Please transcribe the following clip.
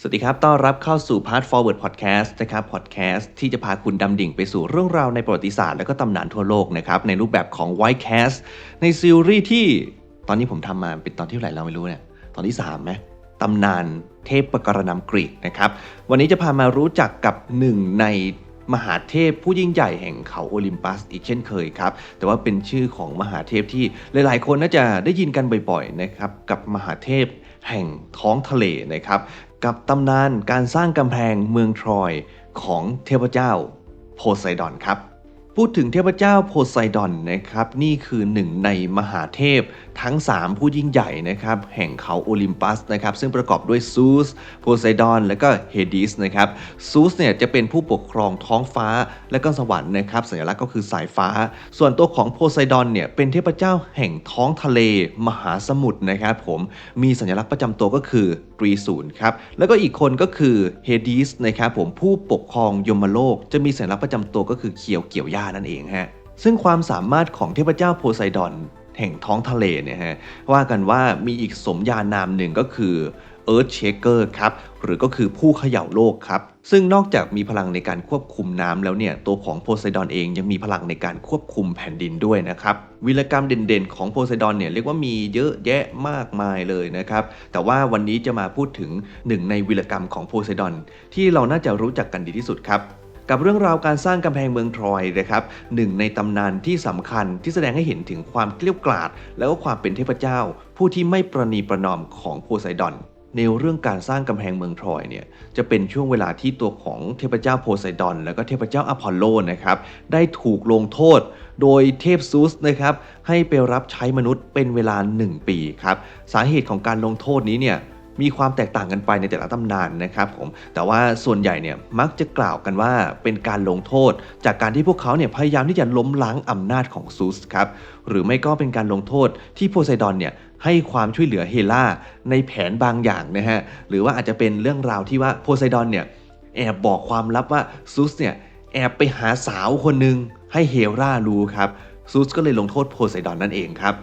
สวัสดีครับ ต้อนรับเข้าสู่ Part Forward Podcast นะครับ Podcast ที่จะพาคุณดำดิ่งไปสู่เรื่องราวในประวัติศาสตร์และก็ตำนานทั่วโลกนะครับ ในรูปแบบของ White Cast ในซีรีส์ที่ตอนนี้ผมทำมาเป็นตอนที่เท่าไหร่เราไม่รู้เนี่ย ตอนที่3ไหมตำนานเทพประการนำกรีกนะครับ วันนี้จะพามารู้จักกับหนึ่งในมหาเทพผู้ยิ่งใหญ่แห่งเขาโอลิมปัสอีกเช่นเคยครับ แต่ว่าเป็นชื่อของมหาเทพที่หลาย ๆ คนน่าจะได้ยินกันบ่อย ๆ นะครับ กับมหาเทพ แห่งท้องทะเลนะครับกับตำนานการสร้างกำแพงเมืองทรอยของเทพเจ้าโพไซดอนครับ พูดถึงเทพเจ้าโพไซดอนนะครับนี่คือหนึ่งในมหาเทพทั้ง 3 ผู้ยิ่งใหญ่นะครับแห่งเขาโอลิมปัสนะครับซึ่งประกอบด้วยซูสโพไซดอน และก็เฮดิสนะครับซูสเนี่ยจะเป็นผู้ปกครองท้องฟ้าและก็สวรรค์นะครับสัญลักษณ์ก็คือสายฟ้า ส่วนตัวของโพไซดอนเนี่ยเป็นเทพเจ้าแห่งท้องทะเลมหาสมุทรนะครับผมมีสัญลักษณ์ประจำตัวก็คือตรีศูนย์ครับแล้วก็อีกคนก็คือเฮดิสนะครับผมผู้ปกครองยมโลก จะมีสัญลักษณ์ประจำตัวก็คือเขียวเกี่ยวหญ้านั่นเองฮะซึ่งความสามารถของเทพเจ้าโพไซดอนแห่งท้องทะเลเนี่ยฮะว่ากันว่ามีอีกสมญานามหนึ่งก็คือ Earth Shaker ครับหรือก็คือผู้เขย่าโลกครับ ซึ่งนอกจากมีพลังในการควบคุมน้ำแล้วเนี่ย ตัวของโพไซดอนเองยังมีพลังในการควบคุมแผ่นดินด้วยนะครับ วิรกรรมเด่นๆของโพไซดอนเนี่ยเรียกว่ามีเยอะแยะมากมายเลยนะครับ แต่ว่าวันนี้จะมาพูดถึงหนึ่งในวิรกรรมของโพไซดอนที่เราน่าจะรู้จักกันดีที่สุดครับ กับเรื่องราวการสร้างกำแพงเมืองทรอยนะครับหนึ่งในตำนานที่สำคัญที่แสดงให้เห็นถึงความเกลี้ยกล่อดแล้วก็ความเป็นเทพเจ้า ผู้ที่ไม่ประนีประนอมของโพไซดอนในเรื่องการสร้างกำแพงเมืองทรอยเนี่ยจะเป็นช่วงเวลาที่ตัวของเทพเจ้าโพไซดอน แล้วก็เทพเจ้าอพอลโลนะครับได้ถูกลงโทษ โดยเทพซูสนะครับให้ไปรับใช้มนุษย์เป็นเวลา 1 ปีครับสาเหตุของการลงโทษนี้เนี่ย มีความแตกต่างกันไปในแต่ละตำนานนะครับผมแต่ว่าส่วนใหญ่เนี่ยมักจะกล่าวกันว่าเป็นการลงโทษ จากการที่พวกเขาเนี่ยพยายามที่จะล้มล้างอำนาจของซูสครับหรือไม่ก็เป็นการลงโทษที่โพไซดอนเนี่ยให้ความช่วยเหลือเฮล่าในแผนบางอย่างนะฮะหรือว่าอาจจะเป็นเรื่องราวที่ว่าโพไซดอนเนี่ยแอบบอกความลับว่าซูสเนี่ยแอบไปหาสาวคนหนึ่งให้เฮล่ารู้ครับซูสก็เลยลงโทษโพไซดอนนั่นเองครับ